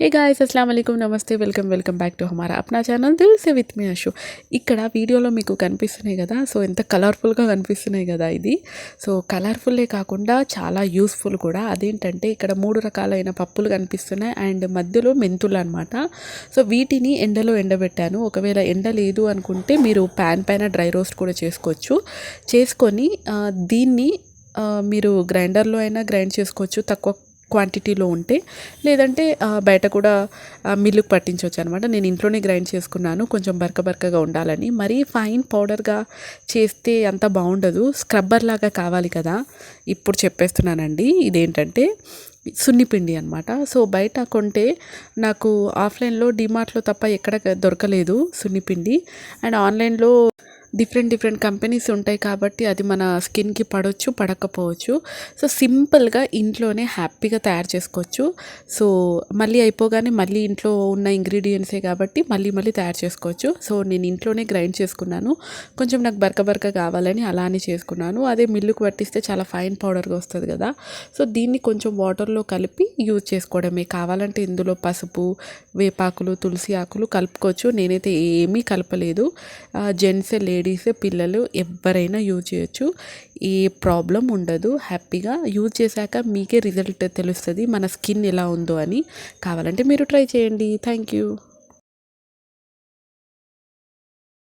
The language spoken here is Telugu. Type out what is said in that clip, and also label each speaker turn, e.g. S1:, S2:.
S1: హే గాయస్ అస్సలం అయికం నమస్తే welcome welcome back to Hamara Apna channel తెలిసే విత్ మీ అషు ఇక్కడ వీడియోలో మీకు కనిపిస్తున్నాయి కదా సో ఎంత కలర్ఫుల్గా కనిపిస్తున్నాయి కదా ఇది సో కలర్ఫుల్లే కాకుండా చాలా యూస్ఫుల్ కూడా అదేంటంటే ఇక్కడ మూడు రకాలైన పప్పులు కనిపిస్తున్నాయి అండ్ మధ్యలో మెంతులు అనమాట సో వీటిని ఎండలో ఎండబెట్టాను ఒకవేళ ఎండ లేదు అనుకుంటే మీరు ప్యాన్ పైన డ్రై రోస్ట్ కూడా చేసుకోవచ్చు చేసుకొని దీన్ని మీరు గ్రైండర్లో అయినా గ్రైండ్ చేసుకోవచ్చు తక్కువ క్వాంటిటీలో ఉంటే లేదంటే బయట కూడా మిల్లుకు పట్టించవచ్చు అనమాట. నేను ఇంట్లోనే గ్రైండ్ చేసుకున్నాను. కొంచెం బరక బరకగా ఉండాలని. మరీ ఫైన్ పౌడర్గా చేస్తే అంత బాగుండదు. స్క్రబ్బర్ లాగా కావాలి కదా. ఇప్పుడు చెప్పేస్తున్నానండి. ఇదేంటంటే సున్నిపిండి అనమాట. సో బయట కొంటే నాకు ఆఫ్లైన్లో డిమార్ట్లో తప్ప ఎక్కడ దొరకలేదు సున్నిపిండి అండ్ ఆన్లైన్లో డిఫరెంట్ డిఫరెంట్ కంపెనీస్ ఉంటాయి కాబట్టి అది మన స్కిన్కి పడవచ్చు పడకపోవచ్చు. సో సింపుల్గా ఇంట్లోనే హ్యాపీగా తయారు చేసుకోవచ్చు. సో మళ్ళీ అయిపోగానే మళ్ళీ ఇంట్లో ఉన్న ఇంగ్రీడియంట్సే కాబట్టి మళ్ళీ మళ్ళీ తయారు చేసుకోవచ్చు. సో నేను ఇంట్లోనే గ్రైండ్ చేసుకున్నాను. కొంచెం నాకు బరక బరక కావాలని అలానే చేసుకున్నాను. అదే మిల్లుకు పట్టిస్తే చాలా ఫైన్ పౌడర్గా వస్తుంది కదా. సో దీన్ని కొంచెం వాటర్లో కలిపి యూజ్ చేసుకోవడమే. కావాలంటే ఇందులో పసుపు వేపాకులు తులసి ఆకులు కలుపుకోవచ్చు. నేనైతే ఏమీ కలపలేదు. జెంట్స్ లేడీస్ పిల్లలు ఎవరైనా యూజ్ చేయొచ్చు. ఏ ప్రాబ్లం ఉండదు. హ్యాపీగా యూజ్ చేశాక మీకే రిజల్ట్ తెలుస్తుంది. మన స్కిన్ ఎలా ఉందో అని. కావాలంటే మీరు ట్రై చేయండి. Thank you.